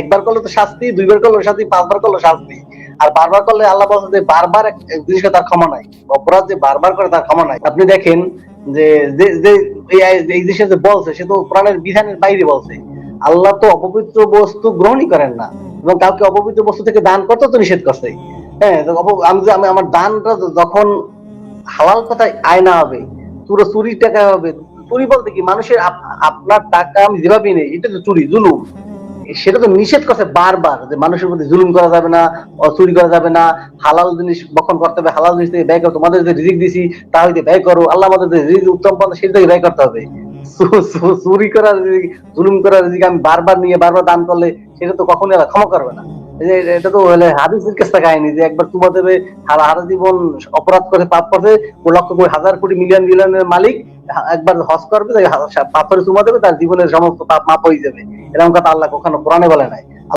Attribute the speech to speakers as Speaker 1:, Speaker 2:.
Speaker 1: একবার করলে তো শাস্তি, দুইবার করলে শাস্তি, পাঁচবার করলে শাস্তি। আর বারবার করলে আল্লাহ বলছে যে বারবার জিনিসকে তার ক্ষমা নাই। অপরাধ যে বারবার করে তার ক্ষমা নাই। আপনি দেখেন যে এই জিনিসটা যে বলছে, সে তো কোরআনের বিধানের বাইরে বলছে। আল্লাহ তো অপবিত্র বস্তু গ্রহণই করেন না। এবং কাউকে অপবিত্র বস্তু থেকে দান করতে তো নিষেধ করছে। হ্যাঁ আমি আমি আমার দানটা যখন হালাল কথায় আয়না হবে, পুরো চুরি টাকা হবে, চুরি বলতে কি? মানুষের আপনার টাকা আমি যেভাবে নেই, এটা তো চুরি, জুলুম। সেটা তো নিষেধ করছে বারবার যে মানুষের প্রতি জুলুম করা যাবে না চুরি করা যাবে না হালাল জিনিস বক্ষণ করতে হবে হালাল জিনিস থেকে ব্যয় করো তোমাদের যে রিজিক দিছি তা হইতে ব্যয় করো আল্লাহ আমাদের যে রিজিক উত্তম পান সেটা থেকে ব্যয় করতে হবে। চুরি করার রিজিক, জুলুম করার রিজিক আমি বারবার নিয়ে বারবার দান করলে সেটা তো কখনোই আর ক্ষমা করবে না। এটা তো হলে হাদিসের কাছে কাহিনী যে একবার তোমাদের সারা হারা জীবন অপরাধ করে পাপ করছে, ও লক্ষ কোটি হাজার কোটি মিলিয়ন মিলিয়নের মালিক, একবার হজ করবে পাথরে চুমা দেবে তার জীবনের সমস্ত পাপ মাপ হয়ে যাবে। এরকম কথা আল্লাহ কখনো কোরআনে বলে নাই।